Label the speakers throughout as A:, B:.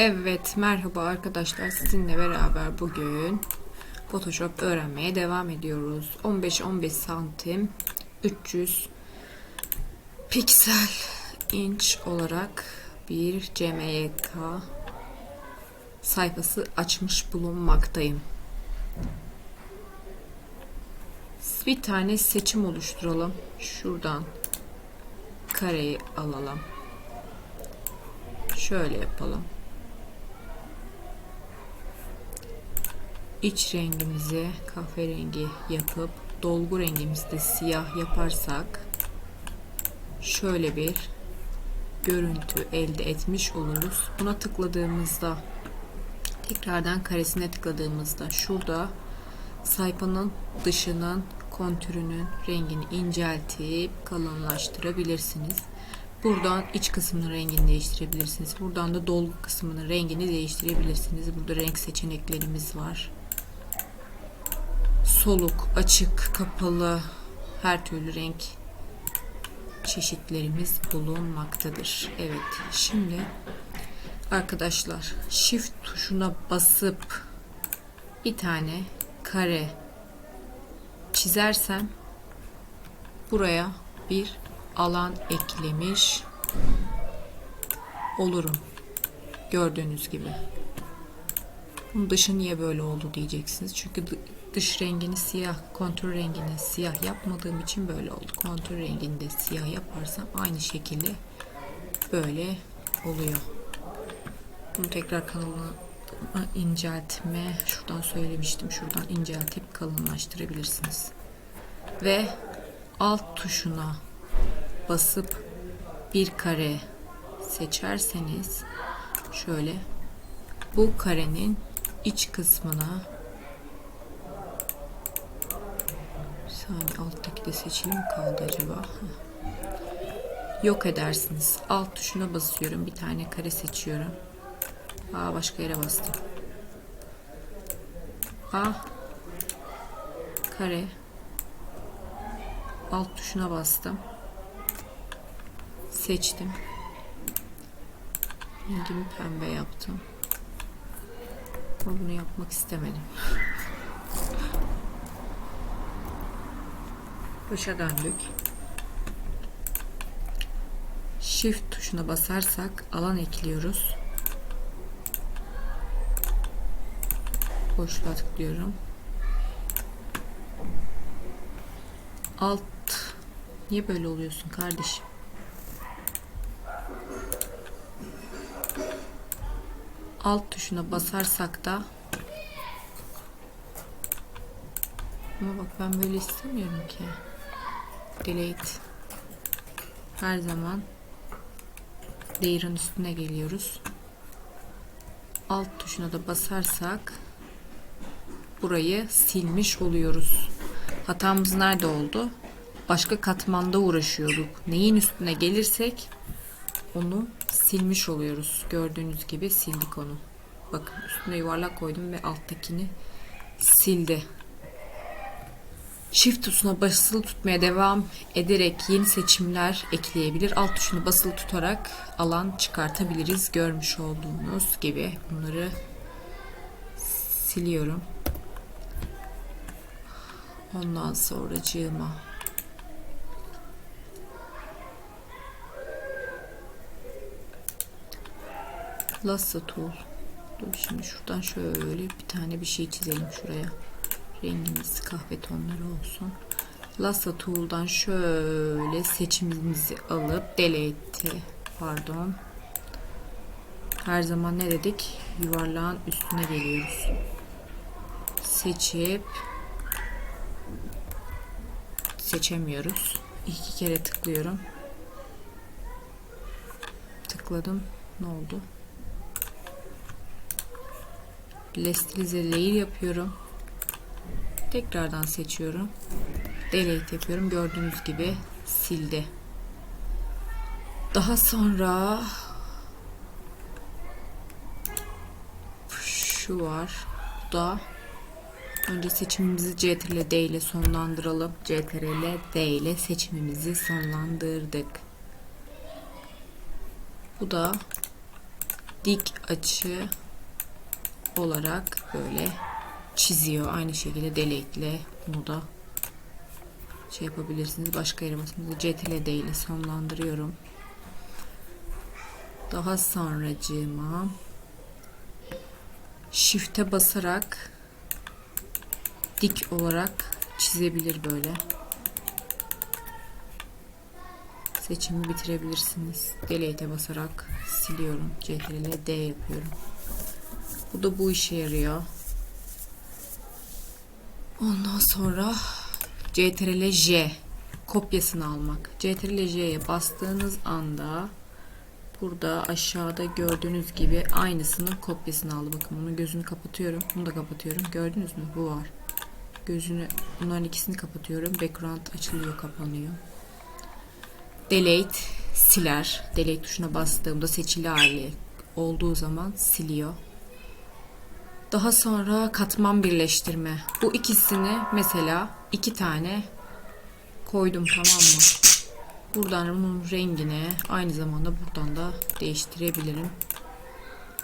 A: Evet, merhaba arkadaşlar. Sizinle beraber bugün Photoshop öğrenmeye devam ediyoruz. 15-15 santim 300 piksel inç olarak bir CMYK sayfası açmış bulunmaktayım. Bir tane seçim oluşturalım. Şuradan kareyi alalım. Şöyle yapalım. İç rengimizi kahverengi yapıp dolgu rengimizi de siyah yaparsak şöyle bir görüntü elde etmiş oluruz. Buna tıkladığımızda tekrardan karesine tıkladığımızda şurada sayfanın dışının kontürünün rengini inceltip kalınlaştırabilirsiniz. Buradan iç kısmının rengini değiştirebilirsiniz. Buradan da dolgu kısmının rengini değiştirebilirsiniz. Burada renk seçeneklerimiz var soluk, açık, kapalı her türlü renk çeşitlerimiz bulunmaktadır. Evet, şimdi arkadaşlar Shift tuşuna basıp bir tane kare çizersem buraya bir alan eklemiş olurum. Gördüğünüz gibi. Bunun dışı niye böyle oldu diyeceksiniz. Çünkü dış rengini siyah, kontür rengini siyah yapmadığım için böyle oldu. Kontür rengini de siyah yaparsam aynı şekilde böyle oluyor. Bunu tekrar kalınlığı inceltme şuradan söylemiştim. Şuradan inceltip kalınlaştırabilirsiniz. Ve alt tuşuna basıp bir kare seçerseniz şöyle bu karenin iç kısmına saniye alttaki de seçili mi kaldı acaba? Yok edersiniz. Alt tuşuna basıyorum. Bir tane kare seçiyorum. Aa başka yere bastım. A kare alt tuşuna bastım. Seçtim. Rengimi pembe yaptım. Bunu yapmak istemedim. Başa döndük. Shift tuşuna basarsak alan ekliyoruz. Boşluğa tıklıyorum. Alt Niye böyle oluyorsun kardeşim? Alt tuşuna basarsak da ama bak ben böyle istemiyorum ki delete. Her zaman layer'ın üstüne geliyoruz. Alt tuşuna da basarsak burayı silmiş oluyoruz. Hatamız nerede oldu? Başka katmanda uğraşıyorduk. Neyin üstüne gelirsek onu silmiş oluyoruz. Gördüğünüz gibi sildik onu. Bakın üstüne yuvarlak koydum ve alttakini sildi Shift tuşuna basılı tutmaya devam ederek yeni seçimler ekleyebilir. Alt tuşunu basılı tutarak alan çıkartabiliriz. Görmüş olduğunuz gibi bunları siliyorum. Ondan sonra cığıma Lasso tool. Dur şimdi şuradan şöyle bir tane bir şey çizelim şuraya rengimiz kahve tonları olsun. Lasso Tool'dan şöyle seçimimizi alıp delete pardon. Her zaman ne dedik? Yuvarlağın üstüne geliyoruz. Seçip seçemiyoruz. İki kere tıklıyorum. Tıkladım. Ne oldu? Lestilize layer yapıyorum Tekrardan seçiyorum. Delete yapıyorum. Gördüğünüz gibi sildi. Daha sonra şu var. Bu da önce seçimimizi CTRL D ile sonlandıralım. CTRL D ile seçimimizi sonlandırdık. Bu da dik açı olarak böyle çiziyor. Aynı şekilde delete'le bunu da şey yapabilirsiniz. Başka yere basmanızı CTRL ile sonlandırıyorum. Daha sonracığıma Shift'e basarak dik olarak çizebilir böyle. Seçimi bitirebilirsiniz. Delete'e basarak siliyorum. CTRL D yapıyorum. Bu da bu işe yarıyor. Ondan sonra CTRL J kopyasını almak. CTRL J'ye bastığınız anda burada aşağıda gördüğünüz gibi aynısının kopyasını aldı. Bakın bunun gözünü kapatıyorum. Bunu da kapatıyorum. Gördünüz mü? Bu var. Gözünü bunların ikisini kapatıyorum. Background açılıyor, kapanıyor. Delete siler. Delete tuşuna bastığımda seçili hali olduğu zaman siliyor. Daha sonra katman birleştirme. Bu ikisini mesela iki tane koydum tamam mı? Buradan bunun rengini aynı zamanda buradan da değiştirebilirim.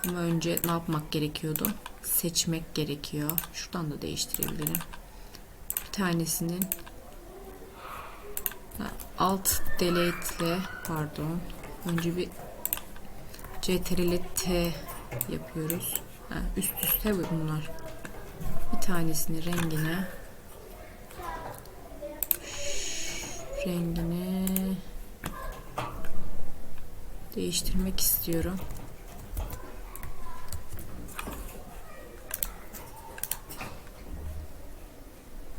A: Ama önce ne yapmak gerekiyordu? Seçmek gerekiyor. Şuradan da değiştirebilirim. Bir tanesinin alt delete ile pardon. Önce bir CTRL T yapıyoruz. Ha, üst üste bunlar. Bir tanesini rengine rengini değiştirmek istiyorum.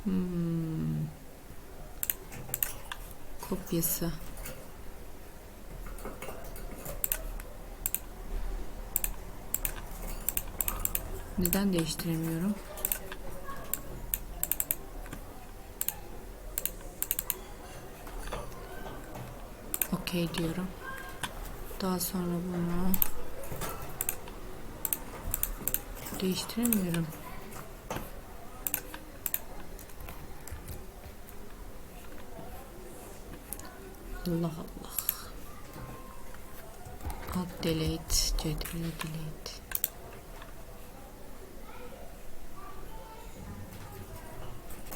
A: Hmm. Kopyası. Neden değiştiremiyorum? Okey diyorum. Daha sonra bunu değiştiremiyorum. Allah Allah. Alt delete, ctrl delete.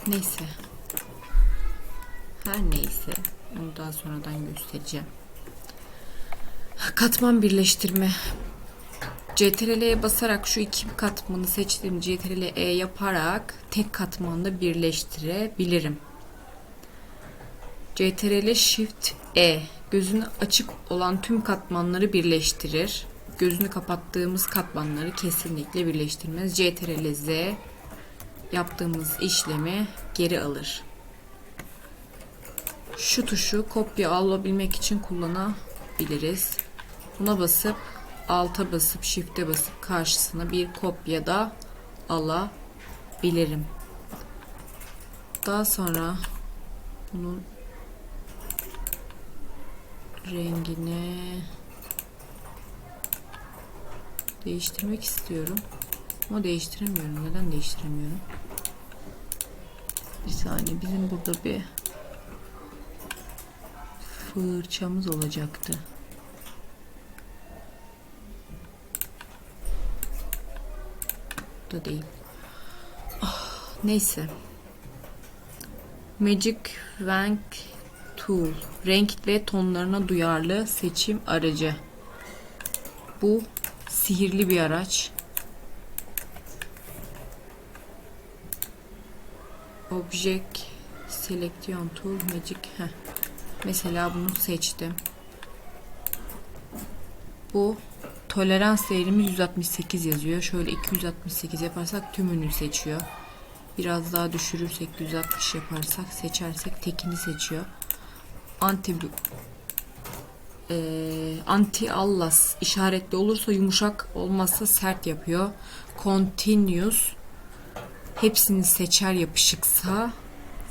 A: Neyse. Her neyse. Onu daha sonradan göstereceğim. Katman birleştirme. CTRL'ye basarak şu iki katmanı seçtiğim CTRL E yaparak tek katmanda birleştirebilirim. CTRL Shift E gözünü açık olan tüm katmanları birleştirir. Gözünü kapattığımız katmanları kesinlikle birleştirmez. CTRL Z yaptığımız işlemi geri alır. Şu tuşu kopya alabilmek için kullanabiliriz. Buna basıp alta basıp shift'e basıp karşısına bir kopya da alabilirim. Daha sonra bunun rengini değiştirmek istiyorum. Ama değiştiremiyorum. Neden değiştiremiyorum? Bir saniye. Bizim burada bir fırçamız olacaktı. Da değil. Ah, neyse. Magic Wand Tool. Renk ve tonlarına duyarlı seçim aracı. Bu sihirli bir araç. Object Selection Tool Magic. Heh. Mesela bunu seçtim. Bu tolerans değerimiz 168 yazıyor. Şöyle 268 yaparsak tümünü seçiyor. Biraz daha düşürürsek 160 yaparsak seçersek tekini seçiyor. Anti e, anti allas işaretli olursa yumuşak olmazsa sert yapıyor. Continuous hepsini seçer yapışıksa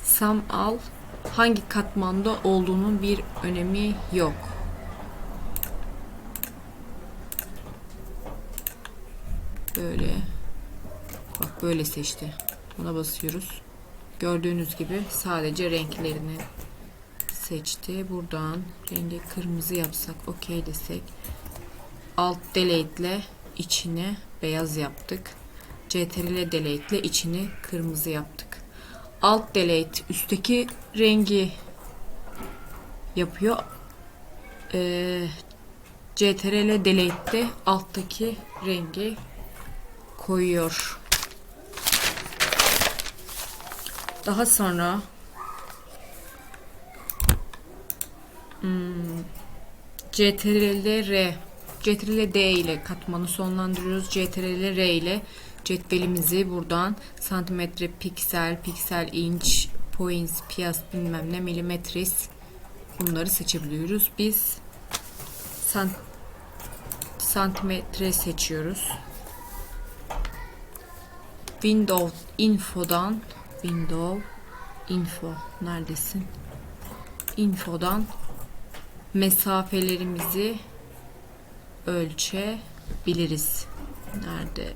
A: sam al hangi katmanda olduğunun bir önemi yok. Böyle bak böyle seçti. Buna basıyoruz. Gördüğünüz gibi sadece renklerini seçti. Buradan rengi kırmızı yapsak okey desek Alt delete ile içini beyaz yaptık. CTRL delete ile içini kırmızı yaptık. Alt delete üstteki rengi yapıyor. Ee, CTRL delete de alttaki rengi koyuyor. Daha sonra hmm, CTRL R CTRL D ile katmanı sonlandırıyoruz. CTRL R ile cetvelimizi buradan santimetre, piksel, piksel inç, points, piyas bilmem ne milimetris bunları seçebiliyoruz. Biz sant santimetre seçiyoruz. Windows info'dan Windows info neredesin? Info'dan mesafelerimizi ölçebiliriz. Nerede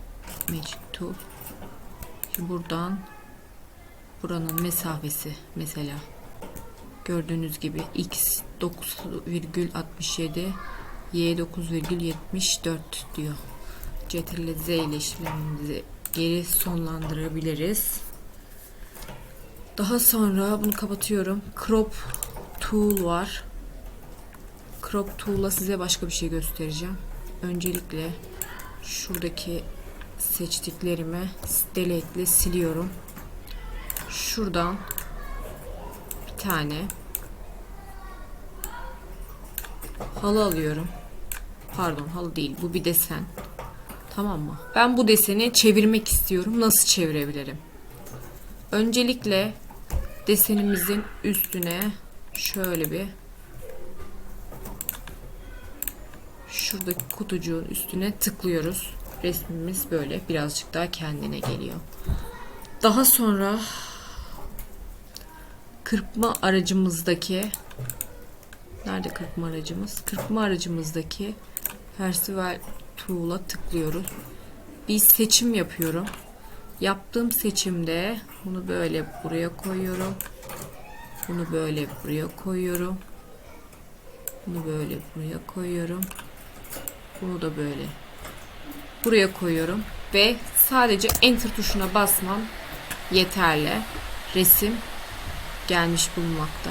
A: Magic Şimdi buradan buranın mesafesi mesela gördüğünüz gibi x 9,67 y 9,74 diyor. Ctrl Z ile işlemimizi geri sonlandırabiliriz. Daha sonra bunu kapatıyorum. Crop Tool var. Crop Tool'la size başka bir şey göstereceğim. Öncelikle şuradaki seçtiklerimi delete ile siliyorum. Şuradan bir tane halı alıyorum. Pardon halı değil bu bir desen. Tamam mı? Ben bu deseni çevirmek istiyorum. Nasıl çevirebilirim? Öncelikle desenimizin üstüne şöyle bir şuradaki kutucuğun üstüne tıklıyoruz. Resmimiz böyle birazcık daha kendine geliyor. Daha sonra kırpma aracımızdaki nerede kırpma aracımız? Kırpma aracımızdaki Percival Tool'a tıklıyoruz. Bir seçim yapıyorum. Yaptığım seçimde bunu böyle buraya koyuyorum. Bunu böyle buraya koyuyorum. Bunu böyle buraya koyuyorum. Bunu da böyle buraya koyuyorum ve sadece enter tuşuna basmam yeterli. Resim gelmiş bulunmakta.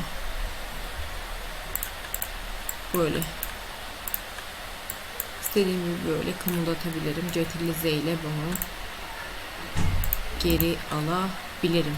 A: Böyle. İstediğim gibi böyle kımıldatabilirim. Ctrl Z ile bunu geri alabilirim.